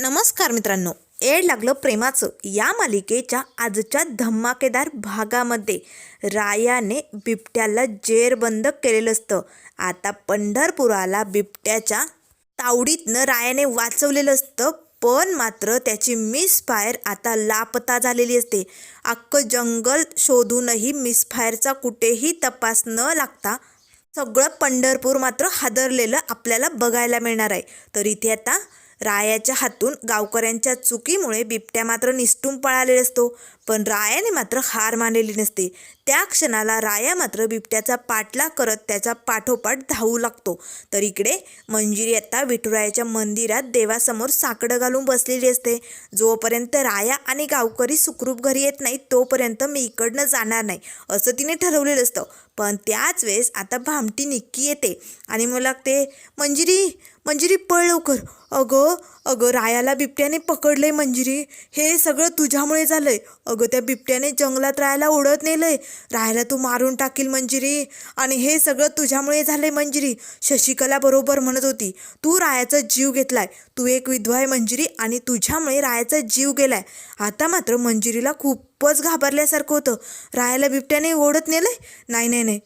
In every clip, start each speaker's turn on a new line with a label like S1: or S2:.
S1: नमस्कार मित्रांनो एड लागलं प्रेमाचं. या मालिकेच्या आजच्या धमाकेदार भागामध्ये रायाने बिबट्याला जेरबंद केलेलं असतं. आता पंढरपुराला बिबट्याच्या तावडीतनं रायाने वाचवलेलं असतं पण मात्र त्याची मिसफायर आता लापता झालेली असते. अख्खं जंगल शोधूनही मिसफायरचा कुठेही तपास न लागता सगळं पंढरपूर मात्र हादरलेलं आपल्याला बघायला मिळणार आहे. तर इथे आता रायाच्या हातून गावकऱ्यांच्या चुकीमुळे बिबट्या मात्र निसटून पळालेला असतो. पण रायाने मात्र हार मानलेली नसते. त्या क्षणाला राया मात्र बिबट्याचा पाठला करत त्याचा पाठोपाठ धावू लागतो. तर इकडे मंजिरी आता विठुरायाच्या मंदिरात देवासमोर साकडं घालून बसलेली असते. जोपर्यंत राया आणि गावकरी सुखरूप घरी येत नाही तोपर्यंत मी इकडनं जाणार नाही असं तिने ठरवलेलं असतं. पण त्याच वेळेस आता भामटी निक्की येते आणि मला लागते मंजिरी मंजिरी पळ लवकर. अगं अगं रायाला बिबट्याने पकडलंय मंजिरी. हे सगळं तुझ्यामुळे झालंय. अगं त्या बिबट्याने जंगलात राहायला ओढत नेलंय. रायाला तू मारून टाकील मंजिरी. आणि हे सगळं तुझ्यामुळे झालंय मंजिरी. शशिकला बरोबर म्हणत होती तू रायाचा जीव घेतलाय. तू एक विधवा आहे मंजिरी आणि तुझ्यामुळे रायाचा जीव गेलाय. आता मात्र मंजिरीला खूपच घाबरल्यासारखं होतं. रायाला बिबट्याने ओढत नेलंय? नाही नाही नाही.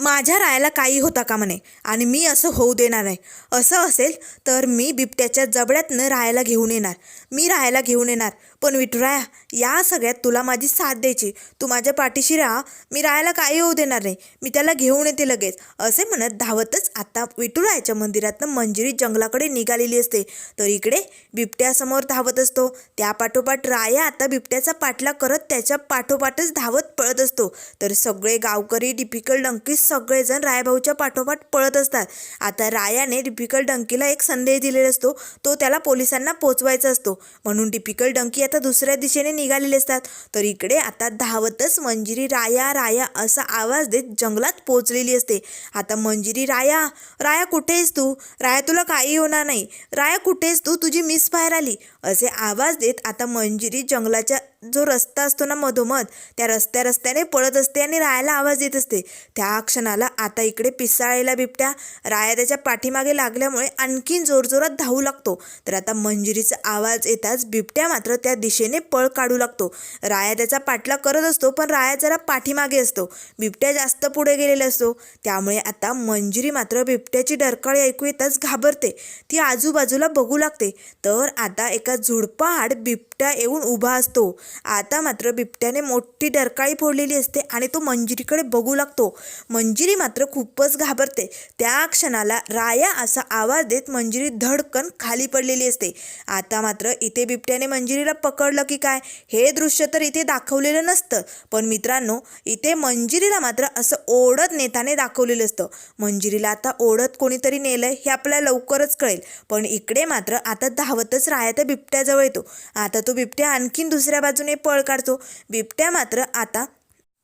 S1: माझ्या रायाला काही होता का म्हणे? आणि मी असं होऊ देणार नाही. असं असेल तर मी बिबट्याच्या जबड्यातनं राहायला घेऊन येणार. मी राहायला घेऊन येणार. पण विठुराया या सगळ्यात तुला माझी साथ द्यायची. तू माझ्या पाठीशी राहा. मी राहायला काही होऊ देणार नाही. मी त्याला घेऊन येते लगेच. असे म्हणत धावतच आता विठुरायाच्या मंदिरातनं मंजिरी जंगलाकडे निघालेली असते. तर इकडे बिबट्यासमोर धावत असतो. त्या पाठोपाठ राया आता बिबट्याचा पाठलाग करत त्याच्या पाठोपाठच धावत पळत असतो. तर सगळे गावकरी डिपिकल डंकी सगळेजण रायभाऊच्या पाठोपाठ पळत असतात. आता रायाने डिपिकल डंकीला एक संदेश दिलेला असतो. तो त्याला पोलिसांना पोचवायचा असतो. म्हणून टिपिकल डंकी आता दुसऱ्या दिशेने निघालेले असतात. तर इकडे आता धावतच मंजिरी राया राया असा आवाज देत जंगलात पोचलेली असते. आता मंजिरी राया राया कुठेस तू? राया तुला काही होणार नाही. राया कुठेस तू? तुझी मिस बाहेर आली. असे आवाज देत आता मंजिरी जंगलाच्या जो रस्ता असतो ना मधोमध त्या रस्त्या रस्त्याने पळत असते आणि रायाला आवाज येत असते. त्या क्षणाला आता इकडे पिसाळलेला बिबट्या राया त्याच्या पाठीमागे लागल्यामुळे आणखीन जोरजोरात धावू लागतो. तर आता मंजिरीचा आवाज येताच बिबट्या मात्र त्या दिशेने पळ काढू लागतो. राया त्याचा पाठला करत असतो पण राया जरा पाठीमागे असतो. बिबट्या जास्त पुढे गेलेला असतो. त्यामुळे आता मंजिरी मात्र बिबट्याची डरकाळी ऐकू येताच घाबरते. ती आजूबाजूला बघू लागते. तर आता एका झुडपाआड बिबट्या येऊन उभा असतो. आता मात्र बिबट्याने मोठी डरकाळी फोडलेली असते आणि तो मंजिरीकडे बघू लागतो. मंजिरी मात्र खूपच घाबरते. त्या क्षणाला राया असा आवाज देत मंजिरी धडकन खाली पडलेली असते. आता मात्र इथे बिबट्याने मंजिरीला पकडलं की काय? हे दृश्य तर इथे दाखवलेलं नसतं. पण मित्रांनो इथे मंजिरीला मात्र असं ओढत नेताने दाखवलेलं असतं. मंजिरीला आता ओढत कोणीतरी नेलंय हे आपल्याला लवकरच कळेल. पण इकडे मात्र आता धावतच राया त्या बिबट्याजवळ येतो. आता तो बिबट्या आणखीन दुसऱ्या बाजूने पळ काढतो. बिबट्या मात्र आता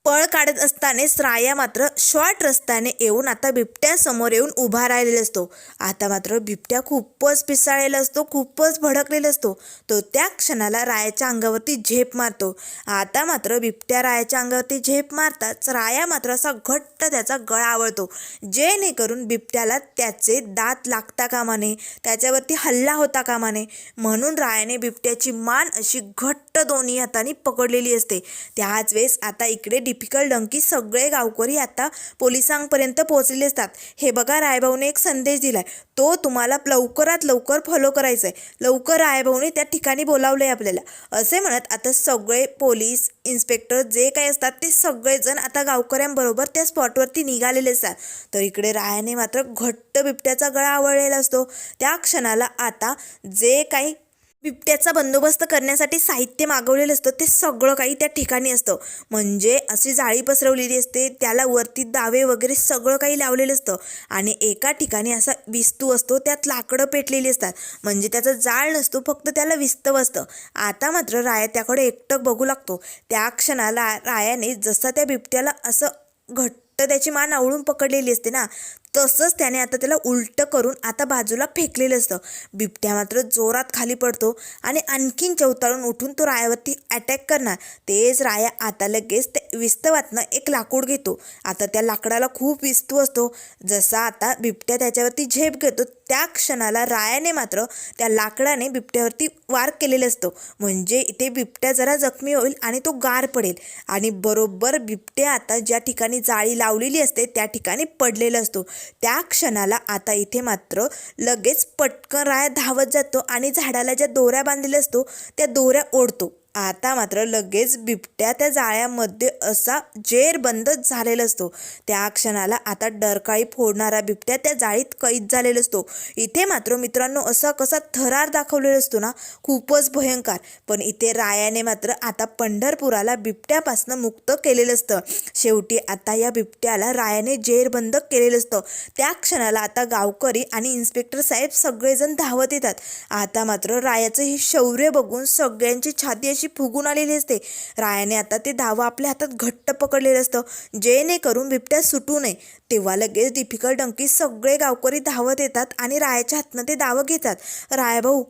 S1: पळ काढत असतानाच राया मात्र शॉर्ट रस्त्याने येऊन आता बिबट्यासमोर येऊन उभा राहिलेला असतो. आता मात्र बिबट्या खूपच पिसाळलेला असतो खूपच भडकलेला असतो. तो त्या क्षणाला रायाच्या अंगावरती झेप मारतो. आता मात्र बिबट्या रायाच्या अंगावरती झेप मारताच राया मात्र असा घट्ट त्याचा गळा आवळतो. जेणेकरून बिबट्याला त्याचे दात लागता कामा नये त्याच्यावरती हल्ला होता कामा नये. म्हणून रायाने बिबट्याची मान अशी घट्ट दोन्ही हाताने पकडलेली असते. त्याच वेळेस आता इकडे टिपिकल डंकी सगळे गावकरी आता पोलिसांपर्यंत पोहोचलेले असतात. हे बघा रायभाऊने एक संदेश दिलाय. तो तुम्हाला लवकरात लवकर फॉलो करायचा आहे लवकर रायभाऊने त्या ठिकाणी बोलावलं आहे आपल्याला. असे म्हणत आता सगळे पोलीस इन्स्पेक्टर जे काही असतात ते सगळेजण आता गावकऱ्यांबरोबर त्या स्पॉटवरती निघालेले असतात. तर इकडे रायाने मात्र घट्ट बिबट्याचा गळा आवळलेला असतो. त्या क्षणाला आता जे काही बिबट्याचा बंदोबस्त करण्यासाठी साहित्य मागवलेलं असतं. ते सगळं काही त्या ठिकाणी असतं. म्हणजे अशी जाळी पसरवलेली असते त्याला वरती दावे वगैरे सगळं काही लावलेलं असतं. आणि एका ठिकाणी असा विस्तू असतो त्यात लाकडं पेटलेली असतात. म्हणजे त्याचा जाळ नसतो फक्त त्याला विस्तव असतं. आता मात्र राया त्याकडे एकटक बघू लागतो. त्या क्षणाला रायाने जसं त्या बिबट्याला असं घट्ट त्याची मान आवळून पकडलेली असते ना तसंच त्याने आता त्याला उलटं करून आता बाजूला फेकलेलं असतं. बिबट्या मात्र जोरात खाली पडतो आणि आणखीन चवताळून उठून तो रायावरती अटॅक करणार. तेच राया आता लगेच ते विस्तवातनं एक लाकूड घेतो. आता त्या लाकडाला खूप विस्तू असतो. जसा आता बिबट्या त्याच्यावरती झेप घेतो त्या क्षणाला रायाने मात्र त्या लाकडाने बिबट्यावरती वार केलेला असतो. म्हणजे इथे बिबट्या जरा जखमी होईल आणि तो गार पडेल. आणि बरोबर बिबट्या आता ज्या ठिकाणी जाळी लावलेली असते त्या ठिकाणी पडलेला असतो. त्या क्षणाला आता इथे मात्र लगेच पटकन राया धावत जातो आणि झाडाला ज्या दोऱ्या बांधलेल्या असतो त्या दोऱ्या ओढतो. आता मात्र लगेच बिबट्या त्या जाळ्यामध्ये असा जेरबंद झालेला असतो. त्या क्षणाला आता डरकाळी फोडणारा बिबट्या त्या जाळीत कैद झालेला असतो. इथे मात्र मित्रांनो असा कसा थरार दाखवलेला असतो ना खूपच भयंकर. पण इथे रायाने मात्र आता पंढरपुराला बिबट्यापासनं मुक्त केलेलं असतं. शेवटी आता या बिबट्याला रायाने जेरबंद केलेलं असतं. त्या क्षणाला आता गावकरी आणि इन्स्पेक्टर साहेब सगळेजण धावत येतात. आता मात्र रायाचं हे शौर्य बघून सगळ्यांची छाती अशी फुगून आलेली असते. रायाने आता ते धावं आपल्या हातात घट्ट पकडलेलं असतं. जेणेकरून बिबट्या सुटू नये. तेव्हा लगेच डिफिकल्ट डंकी सगळे गावकरी धावत येतात आणि रायाच्या हातनं ते धावं घेतात. राया भाऊ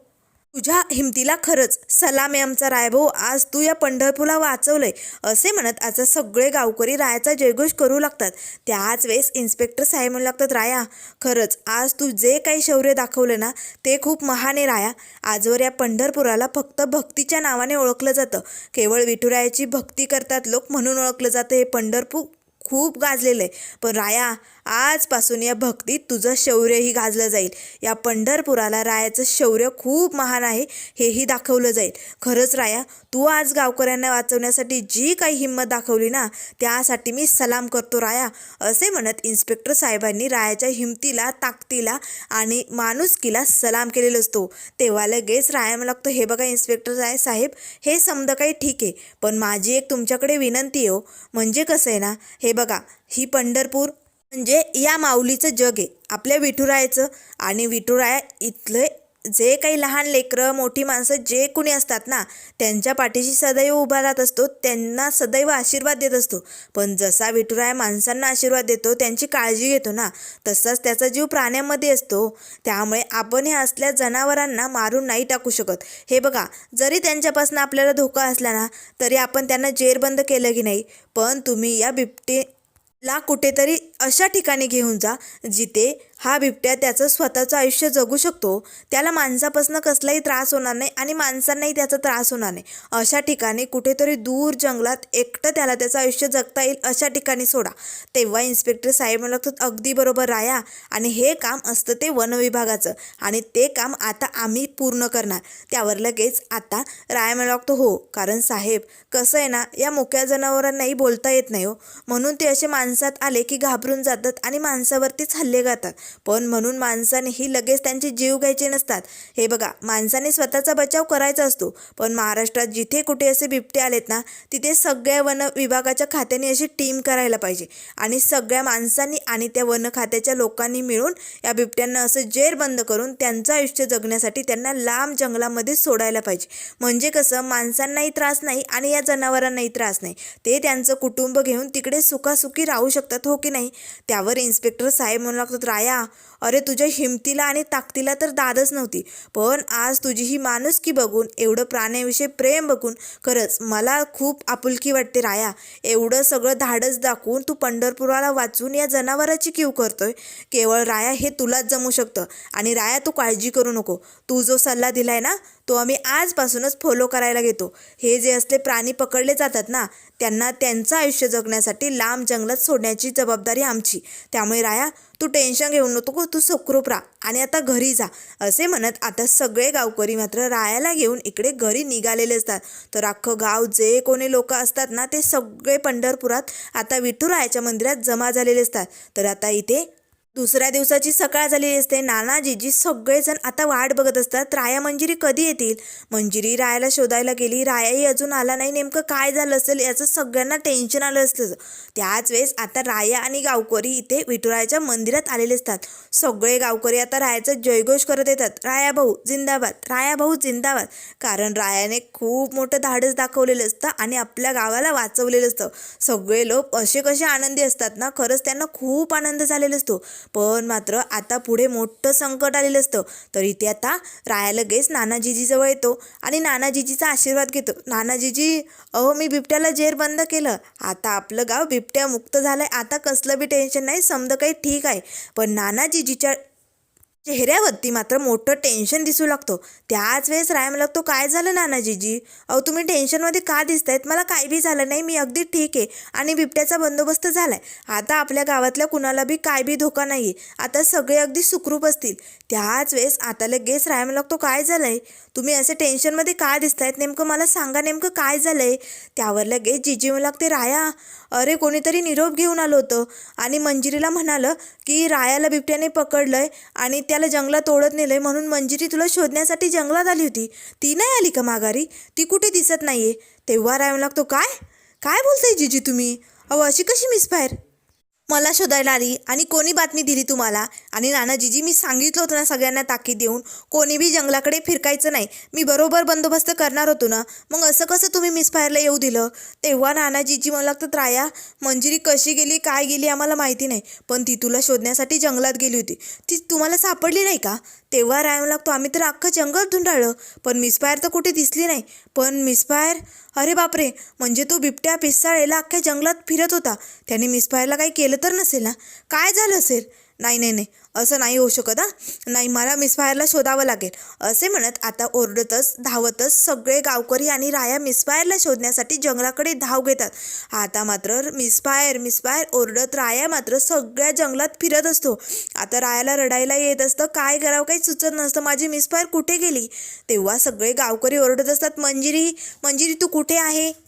S1: तुझ्या हिमतीला खरंच सलाम आहे आमचा रायभाऊ. आज तू या पंढरपूरला वाचवलंय असे म्हणत आता सगळे गावकरी रायाचा जयघोष करू लागतात. त्याच वेळेस इन्स्पेक्टर साहेब म्हणू लागतात राया खरंच आज तू जे काही शौर्य दाखवलं ना ते खूप महान आहे राया. आजवर या पंढरपुराला फक्त भक्तीच्या नावाने ओळखलं जातं. केवळ विठुरायाची भक्ती करतात लोक म्हणून ओळखलं जातं. हे पंढरपूर खूप गाजलेलं आहे. पण राया आजपासून या भक्तीत तुझं शौर्यही गाजलं जाईल. या पंढरपुराला रायाचं शौर्य खूप महान आहे हेही दाखवलं जाईल. खरंच राया तू आज गावकऱ्यांना वाचवण्यासाठी जी काही हिंमत दाखवली ना त्यासाठी मी सलाम करतो राया असे म्हणत इन्स्पेक्टर साहेबांनी रायाच्या हिमतीला ताकदीला आणि माणुसकीला सलाम केलेला असतो. तेव्हा लगेच राया मला लागतो हे बघा इन्स्पेक्टर राय साहेब हे समजा काही ठीक आहे पण माझी एक तुमच्याकडे विनंती आहे हो. म्हणजे कसं आहे ना हे बघा ही पंढरपूर म्हणजे या माऊलीचं जग आहे. आपल्या विठुरायाचं. आणि विठुराया इथले जे काही लहान लेकरं मोठी माणसं जे कुणी असतात ना त्यांच्या पाठीशी सदैव उभा राहत असतो. त्यांना सदैव आशीर्वाद देत असतो. पण जसा विठुराया माणसांना आशीर्वाद देतो त्यांची काळजी घेतो ना तसाच त्याचा जीव प्राण्यांमध्ये असतो. त्यामुळे आपण हे असल्या जनावरांना मारून नाही टाकू शकत. हे बघा जरी त्यांच्यापासून आपल्याला धोका असला ना तरी आपण त्यांना जेरबंद केलं की नाही. पण तुम्ही या बिबटे ला कुठेतरी अशा ठिकाणी घेऊन जा जिथे हा बिबट्या त्याचं स्वतःचं आयुष्य जगू शकतो. त्याला माणसापासून कसलाही त्रास होणार नाही आणि माणसांनाही त्याचा त्रास होणार नाही. अशा ठिकाणी कुठेतरी दूर जंगलात एकटं त्याला त्याचं आयुष्य जगता येईल अशा ठिकाणी सोडा. तेव्हा इन्स्पेक्टर साहेब म्हणू अगदी बरोबर राया आणि हे काम असतं ते वनविभागाचं आणि ते काम आता आम्ही पूर्ण करणार. त्यावर लगेच आता राया म्हणू लागतो हो कारण साहेब कसं आहे ना या मुक्या जनावरांनाही बोलता येत नाही हो. म्हणून ते असे माणसात आले की घाबर घाबरून जातात आणि माणसावरतीच हल्ले करतात पण म्हणून माणसानेही लगेच त्यांचे जीव घ्यायचे नसतात. हे बघा माणसाने स्वतःचा बचाव करायचा असतो. पण महाराष्ट्रात जिथे कुठे असे बिबटे आलेत ना तिथे सगळ्या वन विभागाच्या खात्याने अशी टीम करायला पाहिजे. आणि सगळ्या माणसांनी आणि त्या वन खात्याच्या लोकांनी मिळून या बिबट्यांना असं जेर बंद करून त्यांचं आयुष्य जगण्यासाठी त्यांना लांब जंगलामध्ये सोडायला पाहिजे. म्हणजे कसं माणसांनाही त्रास नाही आणि या जनावरांनाही त्रास नाही. ते त्यांचं कुटुंब घेऊन तिकडे सुखासुखी राहू शकतात हो की नाही? त्यावर इन्स्पेक्टर साहेब म्हणू लागतात राया अरे तुझ्या हिमतीला आणि ताकदीला तर दादच नव्हती. पण आज तुझी ही माणुसकी बघून एवढं प्राण्याविषयी प्रेम बघून खरंच मला खूप आपुलकी वाटते राया. एवढं सगळं धाडस दाखवून तू पंढरपुराला वाचून या जनावराची कीव करतोय. केवळ राया हे तुलाच जमू शकतं. आणि राया तू काळजी करू नको. तू जो सल्ला दिलाय ना तो आम्ही आजपासूनच फॉलो करायला घेतो. हे जे असले प्राणी पकडले जातात ना त्यांना त्यांचं आयुष्य जगण्यासाठी लांब जंगलात सोडण्याची जबाबदारी आमची. त्यामुळे राया तू टेन्शन घेऊ नको तू सुखरूप राहा आणि आता घरी जा. असे म्हणत आता सगळे गावकरी मात्र रायाला घेऊन इकडे घरी निघालेले असतात. तर अख्खं गाव जे कोणी लोक असतात ना ते सगळे पंढरपुरात आता विठुरायाच्या मंदिरात जमा झालेले असतात. तर आता इथे दुसऱ्या दिवसाची सकाळ झालेली असते. नानाजीजी सगळेजण आता वाट बघत असतात. राया मंजिरी कधी येतील? मंजिरी रायाला शोधायला गेली. रायाही अजून आला नाही. नेमकं काय झालं असेल याचं सगळ्यांना टेन्शन आलं असतं. त्याच वेळेस आता राया आणि गावकरी इथे विठुरायाच्या मंदिरात आलेले असतात. सगळे गावकरी आता रायाचा जयघोष करत येतात. राया भाऊ जिंदाबाद. राया भाऊ जिंदाबाद. कारण रायाने खूप मोठं धाडस दाखवलेलं असतं आणि आपल्या गावाला वाचवलेलं असतं. सगळे लोक असे कसे आनंदी असतात ना? खरंच त्यांना खूप आनंद झालेला असतो. पण मात्र आता पुढे मोठं संकट आलेलं असतं. तर इथे आता राया लगेच नानाजीजीजवळ येतो आणि नानाजीजीचा आशीर्वाद घेतो. नानाजीजी अहो मी बिबट्याला जेर बंद केलं. आता आपलं गाव बिबट्या मुक्त झालंय. आता कसलं बी टेन्शन नाही. समजा काही ठीक आहे. पण नानाजीजीच्या चेहऱ्यावरती मात्र मोठं टेन्शन दिसू लागतं. त्याच वेळेस राय मला लागतो काय झालं नानाजीजी? अहो तुम्ही टेन्शनमध्ये का दिसतायत? मला काही बी झालं नाही. मी अगदी ठीक आहे आणि बिबट्याचा बंदोबस्त झालाय. आता आपल्या गावातल्या कुणाला बी काय बी धोका नाही आहे आता सगळे अगदी सुखरूप असतील. त्याच वेळेस आता लगेच राय मला लागतो काय झालंय? तुम्ही असे टेन्शनमध्ये का दिसतायत? नेमकं मला सांगा नेमकं काय झालंय? त्यावर लगेच जिजी मला लागते राया अरे कोणीतरी निरोप घेऊन आलं होतं आणि मंजिरीला म्हणालं की रायाला बिबट्याने पकडलंय आणि त्या त्याला जंगलात ओढत नेलंय म्हणून मंजिरी तुला शोधण्यासाठी जंगलात आली होती. ती नाही आली का माघारी? ती कुठे दिसत नाहीये? तेव्हा राय लागतो काय? काय बोलताय जिजी तुम्ही? अहो अशी कशी मिसफायर मला शोधायला आली आणि कोणी बातमी दिली तुम्हाला? आणि नानाजीजी मी सांगितलं होतं ना सगळ्यांना ताकीद देऊन कोणी बी जंगलाकडे फिरकायचं नाही. मी बरोबर बंदोबस्त करणार होतो ना? मग असं कसं तुम्ही मिसफायरला येऊ दिलं? तेव्हा नानाजीजी मला लागतं राया मंजिरी कशी गेली काय गेली आम्हाला माहिती नाही. पण ती तुला शोधण्यासाठी जंगलात गेली होती. ती तुम्हाला सापडली नाही का? तेव्हा राय लागतो. आम्ही तर अख्खं जंगल धुंडाळलं पण मिसफायर तर कुठे दिसली नाही. पण मिसफायर अरे बापरे म्हणजे तो बिबट्या पिसाळेला अख्ख्या जंगलात फिरत होता. त्याने मिसफायरला काही केलं तर नसेल ना? काय झालं असेल? नाही नाही नाही. असं नाही होऊ शकत हा. नाही मला मिसफायरला शोधावं लागेल. असे म्हणत आता ओरडतच धावतच सगळे गावकरी आणि राया मिसफायरला शोधण्यासाठी जंगलाकडे धाव घेतात. आता मात्र मिसफायर मिसफायर ओरडत राया मात्र सगळ्या जंगलात फिरत असतो. आता रायाला रडायला येत असतं काय करावं काही सुचत नसतं माझी मिसफायर कुठे गेली? तेव्हा सगळे गावकरी ओरडत असतात मंजिरी मंजिरी तू कुठे आहे?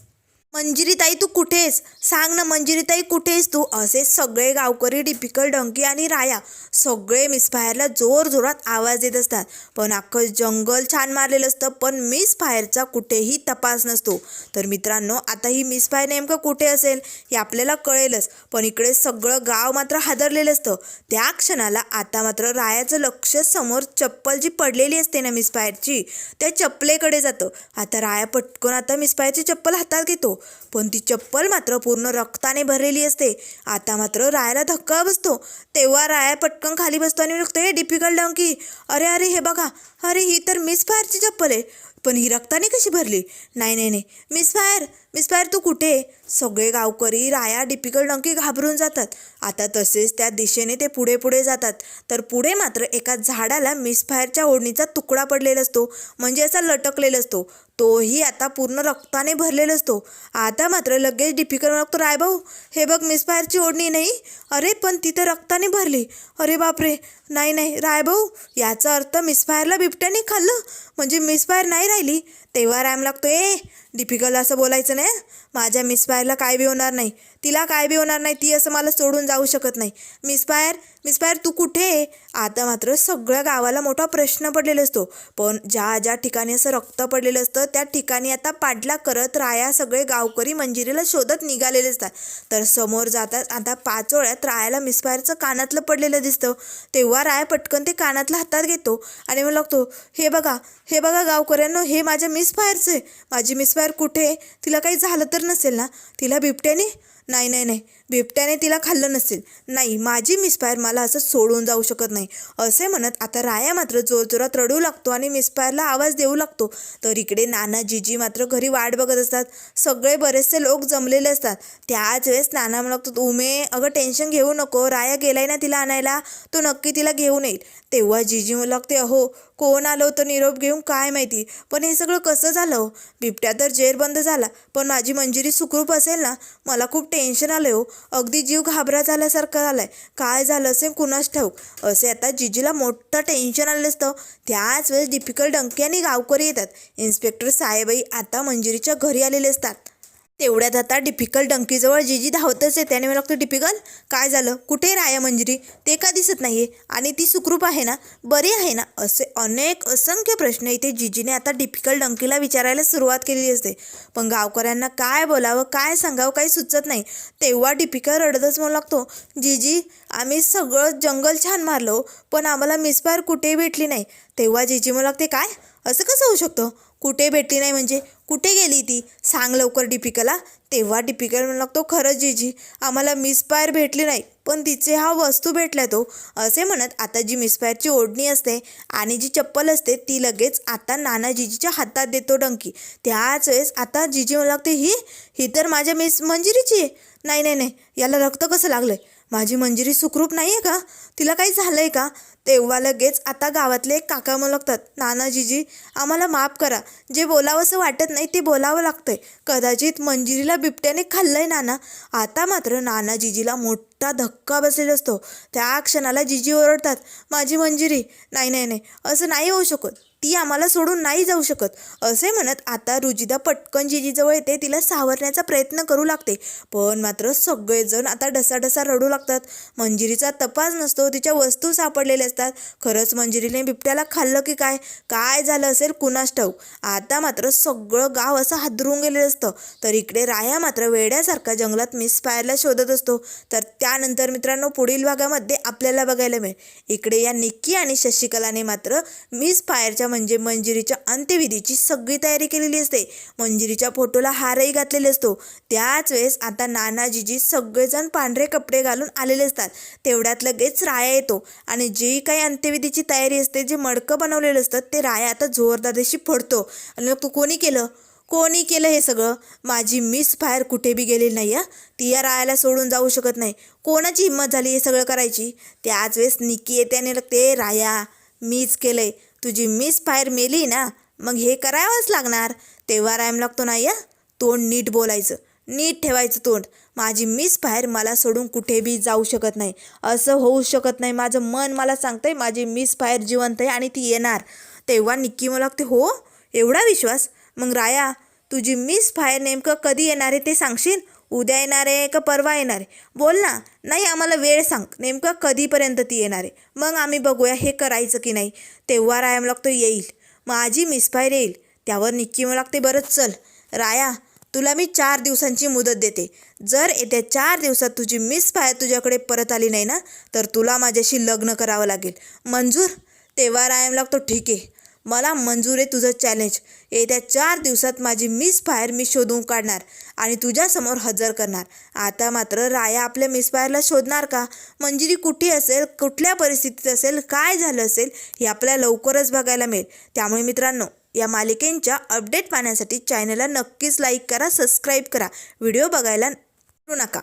S1: मंजिरीताई तू कुठेस? सांग ना मंजिरीताई कुठेस तू? असे सगळे गावकरी डिपिकल डंकी आणि राया सगळे मिसफायरला जोर जोरात आवाज देत असतात. पण अख्खं जंगल छान मारलेलं असतं पण मिसफायरचा कुठेही तपास नसतो. तर मित्रांनो आता ही मिसफायर नेमकं कुठे असेल हे आपल्याला कळेलच. पण इकडे सगळं गाव मात्र हादरलेलं असतं. त्या क्षणाला आता मात्र रायाचं लक्ष समोर चप्पल जी पडलेली असते ना मिसफायरची त्या चप्पलेकडे जातं. आता राया पटकन आता मिसफायरची चप्पल हातात घेतो. पण ती चप्पल मात्र पूर्ण रक्ताने भरलेली असते. आता मात्र रायाला धक्का बसतो. तेव्हा राया पटकन खाली बसतो आणि म्हणतो हे डिफिकल्ट डंकी अरे अरे हे बघा. अरे ही तर मिस फायरची चप्पल आहे. पण ही रक्ताने कशी भरली? नाही नाही नाही. मिस फायर मिसफायर तू कुठे आहे? सगळे गावकरी राया डिपिकल डंकी घाबरून जातात. आता तसेच त्या दिशेने ते पुढे पुढे जातात. तर पुढे मात्र एका झाडाला मिसफायरच्या ओढणीचा तुकडा पडलेला असतो. म्हणजे असा लटकलेला असतो. तोही आता पूर्ण रक्ताने भरलेला असतो. आता मात्र लगेच डिफिकल्ट लागतो रायभाऊ हे बघ मिसफायरची ओढणी नाही? अरे पण तिथं रक्ताने भरली. अरे बापरे! नाही नाही राय भाऊ याचा अर्थ मिसफायरला बिबट्याने खाल्लं. म्हणजे मिसफायर नाही राहिली. तेव्हा रॅम लागतो ए डिफिकल्ट असं बोलायचं नाही. माझ्या मिसफायरला काय बी होणार नाही. तिला काय बी होणार नाही ती असं मला सोडून जाऊ शकत नाही. मिसफायर मिसफायर तू कुठे आहे? आता मात्र सगळ्या गावाला मोठा प्रश्न पडलेला असतो. पण ज्या ज्या ठिकाणी असं रक्त पडलेलं असतं त्या ठिकाणी आता पाडला करत राया सगळे गावकरी मंजिरीला शोधत निघालेले असतात. तर समोर जातात आता पाचोळ्यात रायाला मिसफायरचं कानातलं पडलेलं दिसतं. तेव्हा राया पटकन ते कानातलं हातात घेतो आणि मग लागतो हे बघा हे बघा गावकऱ्यांनो हे माझ्या मिसफायरचं आहे. माझी मिसफायर कुठे आहे? तिला काही झालं तर नसेल ना तिला बिबट्याने? नाही नाही नाही. बिबट्याने तिला खाल्लं नसेल. नाही माझी मिसफायर मला असं सोडून जाऊ शकत नाही. असे म्हणत आता राया मात्र जोरजोरात रडू लागतो आणि मिसफायरला आवाज देऊ लागतो. तर इकडे नाना जिजी मात्र घरी वाट बघत असतात. सगळे बरेचसे लोक जमलेले असतात. त्याच वेळेस नाना म्हणतो उमे अगं टेन्शन घेऊ नको. राया गेलाय ना तिला आणायला. तो नक्की तिला घेऊन येईल तेव्हा जिजी म्हणू लागते अहो कोण आलं होतं निरोप घेऊन? काय माहिती? पण हे सगळं कसं झालं? हो? बिबट्या तर जेर बंद झाला. पण माझी मंजिरी सुखरूप असेल ना? मला खूप टेन्शन आलं हो. अगदी जीव घाबरा झाल्यासारखं झालाय. काय झालं असेल कुणास ठाऊक? असे आता जिजीला मोठं टेन्शन आलं असतं. त्याच वेळेस डिफिकल्ट डंके आणि गावकरी येतात. इन्स्पेक्टर साहेबही आता मंजिरीच्या घरी आलेले असतात. तेवढ्यात आता डिफिकल डंकीजवळ जिजी धावतच आहे त्याने मला लागतं डिफिकल काय झालं? कुठे राया मंजिरी? ते का दिसत नाही आहे आणि ती सुखरूप आहे ना? बरी आहे ना? असे अनेक असंख्य प्रश्न इथे जिजीने आता डिफिकल डंकीला विचारायला सुरुवात केली असते. पण गावकऱ्यांना काय बोलावं काय सांगावं काही सुचत नाही. तेव्हा डिफिकल रडतच म्हणू लागतो. जिजी आम्ही सगळं जंगल छान मारलो हो, पण आम्हाला मिसफायर कुठेही भेटली नाही. तेव्हा जिजी मला लागते काय? असं कसं होऊ शकतं? कुठे भेटली नाही म्हणजे? कुठे गेली ती? सांग लवकर डिपिकला तेव्हा डिपिकल म्हणू लागतो खरंच जीजी आम्हाला मिसफायर भेटली नाही पण तिचे हा वस्तू भेटल्या तो. असे म्हणत आता जी मिसफायरची ओढणी असते आणि जी चप्पल असते ती लगेच आता नाना जीजीच्या हातात देतो डंकी. त्याच वेळेस आता जीजी म्हणू लागते ही ही तर माझ्या मिस मंजिरीची आहे. नाही नाही नाही याला रक्त कसं लागलं आहे माझी मंजिरी सुखरूप नाही आहे का? तिला काही झालं आहे का? तेव्हा लगेच आता गावातले एक काका म्हणू नानाजीजी आम्हाला माफ करा. जे बोलावंसं वाटत नाही ते बोलावं लागतंय. कदाचित मंजिरीला बिबट्याने खाल्लंय नाना. आता मात्र नानाजीजीला मोठा धक्का बसलेला असतो. त्या क्षणाला जिजी ओरडतात माझी मंजिरी नाही नाही नाही असं नाही होऊ शकत. ती आम्हाला सोडून नाही जाऊ शकत. असे म्हणत आता रुजिदा पटकन जिजीजवळ येते. तिला सावरण्याचा प्रयत्न करू लागते. पण मात्र सगळेजण आता ढसाढसा रडू लागतात. मंजिरीचा तपास नसतो. तिच्या वस्तू सापडलेल्या असतात. खरंच मंजिरीने बिबट्याला खाल्लं की काय? काय झालं असेल कुणास ठाऊक? आता मात्र सगळं गाव असं हादरून गेलेलं असतं. तर इकडे राया मात्र वेड्यासारखा जंगलात मिस फायरला शोधत असतो. तर त्यानंतर मित्रांनो पुढील भागामध्ये आपल्याला बघायला मिळेल. इकडे या निक्की आणि शशिकलाने मात्र मिस फायरच्या म्हणजे मंजिरीच्या अंत्यविधीची सगळी तयारी केलेली असते. मंजिरीच्या फोटोला हारही घातलेले असतो. त्याच वेळेस आता नानाजीजी सगळेजण पांढरे कपडे घालून आलेले असतात. तेवढ्यात लगेच राया येतो. आणि जी काही अंत्यविधीची तयारी असते जे मडकं बनवलेलं असतं ते राया आता जोरदार फोडतो. आणि मग तू कोणी केलं? कोणी केलं हे सगळं? माझी मिस बाहेर कुठे बी गेलेली नाही आहे ती या रायाला सोडून जाऊ शकत नाही. कोणाची हिंमत झाली हे सगळं करायची? त्याच वेळेस निकी येते आणि लागते राया मीच केलं आहे तुझी मिस फायर मेली ना मग हे करावंच लागणार. तेव्हा रायम लागतो नाही या तोंड नीट बोलायचं नीट ठेवायचं तोंड. माझी मिस फायर मला सोडून कुठे बी जाऊ शकत नाही. असं होऊ शकत नाही. माझं मन मला सांगतंय माझी मिस फायर जिवंत आहे आणि ती येणार. तेव्हा निक्की मला लागते हो एवढा विश्वास? मग राया तुझी मिस फायर नेमकं कधी येणार आहे ते सांगशील? उद्या येणार आहे का परवा येणार? आहे बोल ना. नाही आम्हाला वेळ सांग. नेमकं कधीपर्यंत ती येणार? आहे मग आम्ही बघूया हे करायचं की नाही. तेव्हा राया लागतो येईल. माझी मिसफायर येईल. त्यावर निक्की मला लागते बरंच चल. राया तुला मी चार दिवसांची मुदत देते. जर येत्या चार दिवसात तुझी मिस फायर तुझ्याकडे परत आली नाही ना तर तुला माझ्याशी लग्न करावं लागेल. मंजूर? तेव्हा रायम लागतो ठीक आहे. मला मंजूर आहे तुझं चॅलेंज येत्या चार दिवसात माझी मिस फायर मी शोधून काढणार आणि तुझ्यासमोर हजर करणार. आता मात्र राया आपल्या मिस फायरला शोधणार का? मंजिरी कुठे असेल? कुठल्या परिस्थितीत असेल? काय झालं असेल? हे आपल्याला लवकरच बघायला मिळेल. त्यामुळे मित्रांनो या मालिकेंच्या अपडेट पाहण्यासाठी चॅनलला नक्कीच लाईक करा सबस्क्राईब करा. व्हिडिओ बघायला विसरू नका.